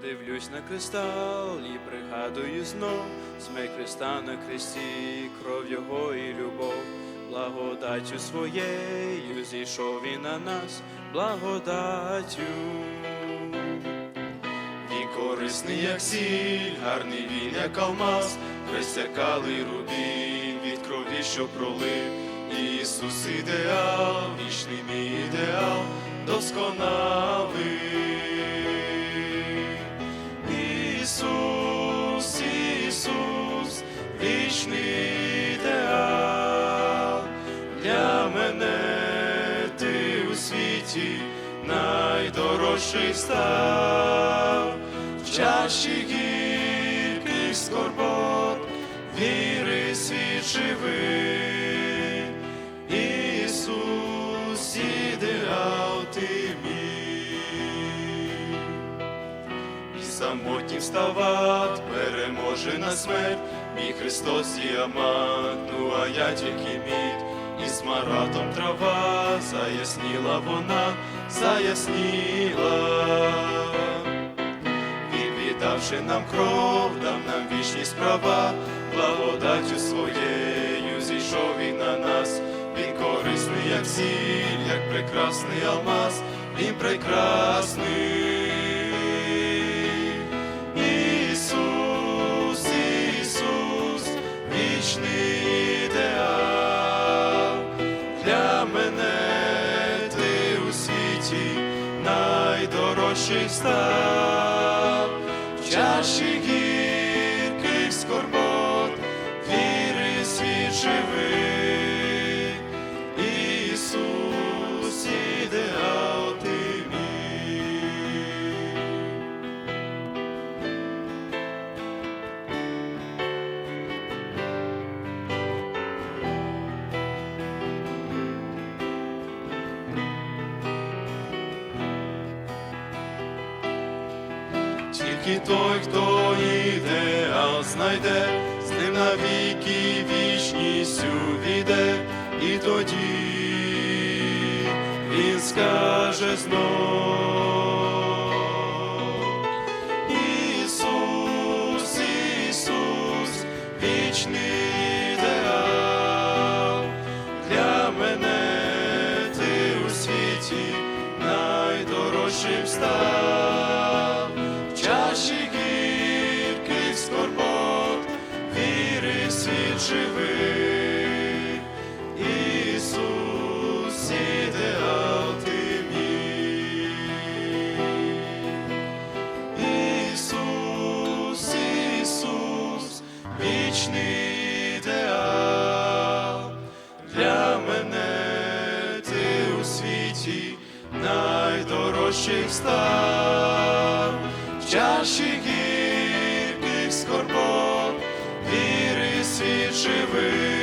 Дивлюсь на кристал і пригадую знов смерть Христа на хресті, кров Його і любов, благодаттю своєю зійшов і на нас, благодаттю. Він корисний, як сіль, гарний він, як алмаз, присякалий рубін від крові, що пролив. Ісус ідеал, вічний мій ідеал, досконалий. Світі найдорожчий став, в чаші гірких скорбот, віри світ живий, Ісус, ідеал і самотні встават, переможе на смерть, мій Христос діамант, ну а я тільки мідь, і з маратом трава, заясніла вона, заясніла. Він віддавши нам кров, дав нам вічність права, благодаттю своєю зійшов і на нас. Він корисний, як сіль, як прекрасний алмаз, він прекрасний. Ісус, Ісус, вічний найдорожчий Тільки той, хто ідеал знайде, з ним навіки вічністю війде, і тоді він скаже знов. Ісус, Ісус, вічний ідеал, для мене ти у світі найдорожчим став, живий, Ісус, ідеал. Ісус, вічний для мене у світі найдорожчих став, в чаші світ живий.